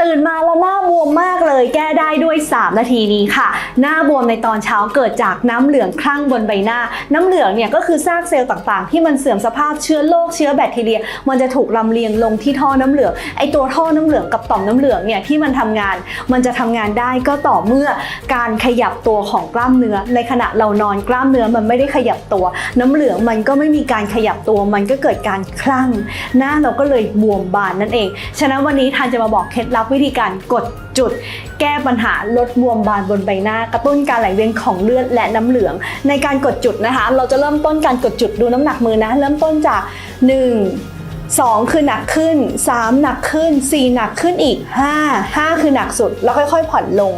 ตื่นมาแล้วหน้าบวมมากเลย แก้ได้ด้วย 3 นาทีนี้ค่ะ หน้าบวมในตอนเช้าเกิดจากน้ำเหลืองคลั่งบนใบหน้า น้ำเหลืองเนี่ยก็คือซากเซลล์ต่างๆ ที่มันเสื่อมสภาพเชื้อโรคเชื้อแบคทีเรีย มันจะถูกลำเลียงลงที่ท่อน้ำเหลืองไอตัวท่อน้ำเหลืองกับต่อมน้ำเหลืองเนี่ยที่มันทำงาน มันจะทำงานได้ก็ต่อเมื่อการขยับตัวของกล้ามเนื้อ ในขณะเรานอนกล้ามเนื้อมันไม่ได้ขยับตัว น้ำเหลืองมันก็ไม่มีการขยับตัวมันก็เกิดการคลั่ง หน้าเราก็เลยบวมบานนั่นเอง ฉะนั้นวันนี้ทานจะมาบอกเคล็ดลับวิธีการกดจุด แก้ปัญหาลดบวมบานบนใบหน้า กระตุ้นการไหลเวียนของเลือดและน้ำเหลือง ในการกดจุดนะคะ เราจะเริ่มต้นการกดจุดดูน้ำหนักมือนะ เริ่มต้นจาก 1 2 คือหนักขึ้น 3 หนักขึ้น 4 หนักขึ้นอีก 5 5 คือหนักสุด แล้วค่อยๆ ผ่อนลง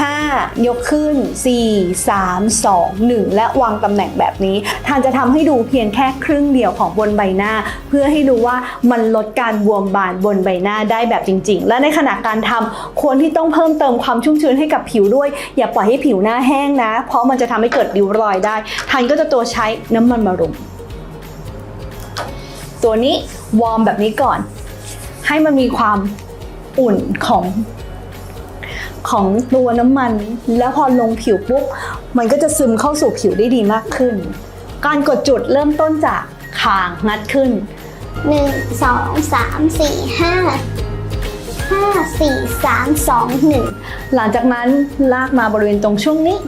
5 ยกขึ้น 4 3 2 1 และวางตำแหน่งแบบนี้ทานจะทำให้ดูเพียงแค่ครึ่งเดียวของบนใบหน้า เพื่อให้ดูว่ามันลดการบวมบานบนใบหน้าได้แบบจริง ๆ และในขณะการทำควรที่ต้องเพิ่มเติมความชุ่มชื้นให้กับผิวด้วย อย่าปล่อยให้ผิวหน้าแห้งนะ เพราะมันจะทำให้เกิดริ้วรอยได้ทานก็จะตัวใช้น้ำมันมะรุม ตัวนี้วอร์มแบบนี้ก่อน ให้มันมีความอุ่นของของตัวน้ำมัน แล้วพอลงผิวปุ๊บมันก็จะซึมเข้าสู่ผิวได้ดีมากขึ้น การกดจุดเริ่มต้นจากคางงัดขึ้นหนึ่งสองสามสี่ห้าห้าสี่สามสองหนึ่งหลังจากนั้นลากมาบริเวณตรงช่วงนี้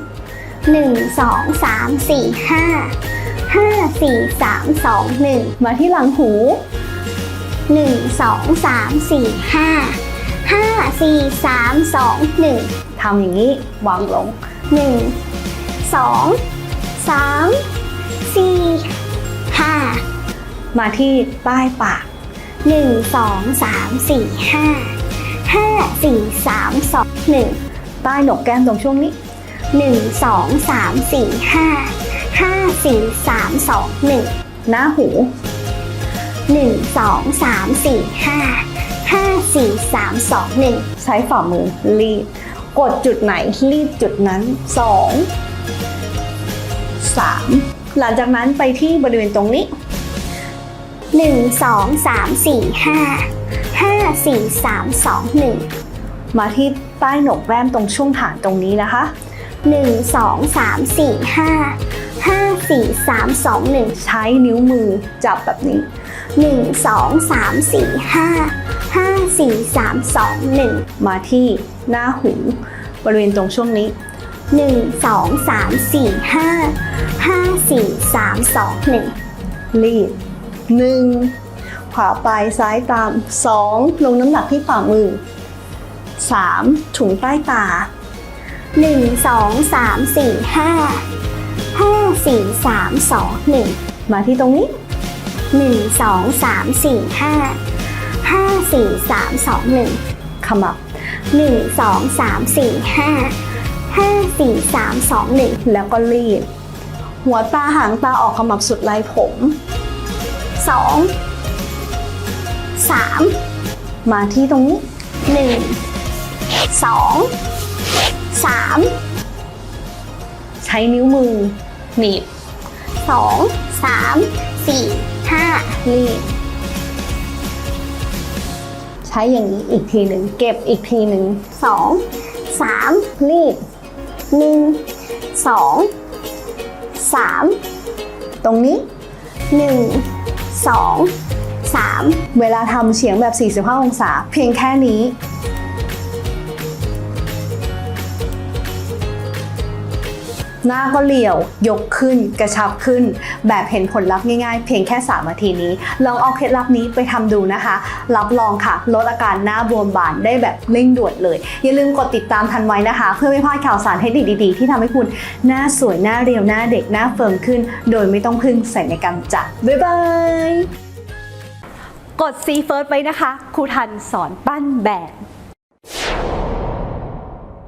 หนึ่งสอ งสามสี่ห้าสี่สามสองหนึ่งมาที่หลังหูหนึ่งสองสามสี่ห้าห้าสี่สามสองหนึ่งทำอย่างนี้วางลงหนึ่งสองสามสี่ห้ามาที่ใต้ปากหนึ่งสองสามสี่ห้าห้าสี่สามสองหนึ่งใต้หนกแก้มตรงช่วงนี้หนึ่งสองสามสี่ ห้าห้าสี่สามสองหนึ่งหน้าหูหนึ่งสองสามสี่ห้าห้าสี่สามสองหนึ่งใช้ฝ่ามือรีดกดจุดไหนรีดจุดนั้น2 3หลังจากนั้นไปที่บริเวณตรงนี้หนึ่งสองสามสี่ห้าห้าสี่สามสองหนึ่งมาที่ใต้โหนกแก้มตรงช่วงฐานตรงนี้นะคะหนึ่งสองสามสี่ห้า ห้าสี่สามสองหนึ่งใช้นิ้วมือจับแบบนี้หนึ่งสองสามสี่ห้าห้าสี่สามสองหนึ่งมาที่หน้าหูบริเวณตรงช่วงนี้หนึ่งสองสามสี่ห้าห้าสี่สามสองหนึ่งรีด 1 ขวาไปซ้ายตาม 2 ลงน้ำหนักที่ฝ่ามือ 3 ถุงใต้ตาหนึ่งสองสามสี่ ห้าสี่สามสองหนึ่งมาที่ตรงนี้หนึ่งสองสามสี่ห้าห้าสี่สามสองหนึ่งขมับหนึ่งสองสามสี่ห้าห้าสี่สามสองหนึ่งแล้วก็รีด หัวตาหางตาออกขมับสุดลายผมสองสามมาที่ตรงนี้หนึ่งสองสาม ใช้นิ้วมือหนีบสองสามสี่ห้ารีดใช้อย่างนี้อีกทีหนึ่งเก็บอีกทีหนึ่งสองสามรีดหนึ่งสองสามตรงนี้หนึ่งสองสามเวลาทำเฉียงแบบ 45 องศา เพียงแค่นี้ หน้าก็เหลี่ยวยกขึ้นกระชับขึ้น แบบเห็นผลลัพธ์ง่ายๆ เพียงแค่3นาทีนี้ ลองเอาเคล็ดลับนี้ไปทำดูนะคะ รับรองค่ะ ลดอาการหน้าบวมบานได้แบบเร่งด่วนเลย อย่าลืมกดติดตามทันไว้นะคะ เพื่อไม่พลาดข่าวสารเทคนิคดีๆ ที่ทำให้คุณหน้าสวยหน้าเรียวหน้าเด็กหน้าเฟิร์มขึ้น โดยไม่ต้องพึ่งศัลยกรรมจ้ะบ๊ายบายกดซีเฟิร์สไว้นะคะครูทันสอนปั้นแบบ